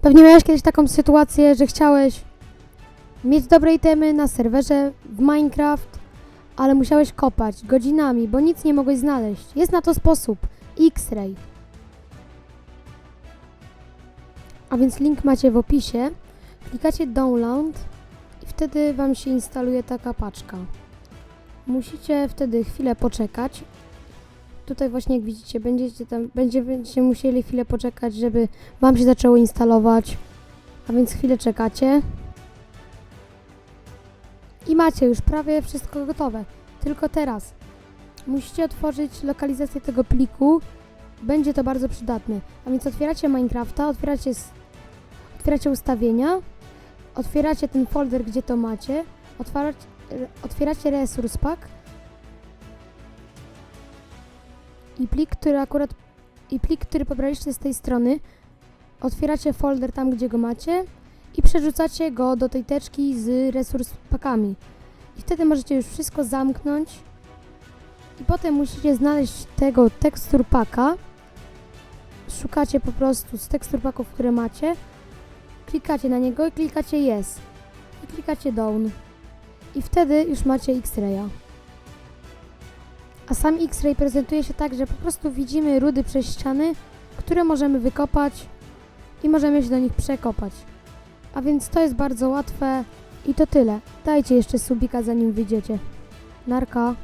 Pewnie miałeś kiedyś taką sytuację, że chciałeś mieć dobre itemy na serwerze w Minecraft, ale musiałeś kopać godzinami, bo nic nie mogłeś znaleźć. Jest na to sposób. X-Ray. A więc link macie w opisie. Klikacie download i wtedy wam się instaluje taka paczka. Musicie wtedy chwilę poczekać. Tutaj właśnie jak widzicie, będziecie tam, będzie, będziecie musieli chwilę poczekać, żeby wam się zaczęło instalować. A więc chwilę czekacie. I macie już prawie wszystko gotowe. Tylko teraz musicie otworzyć lokalizację tego pliku. Będzie to bardzo przydatne. A więc otwieracie Minecrafta, otwieracie, otwieracie ustawienia, otwieracie ten folder, gdzie to macie, otwieracie Resource Pack i plik, który akurat i plik, który pobraliście z tej strony, otwieracie folder tam, gdzie go macie i przerzucacie go do tej teczki z resource packami. I wtedy możecie już wszystko zamknąć i potem musicie znaleźć tego tekstur packa. Szukacie po prostu z tekstur packów, które macie. Klikacie na niego i klikacie yes. I klikacie down. I wtedy już macie X-raya. A sam X-ray prezentuje się tak, że po prostu widzimy rudy przez ściany, które możemy wykopać i możemy się do nich przekopać. A więc to jest bardzo łatwe i to tyle. Dajcie jeszcze subika zanim wyjdziecie. Narka.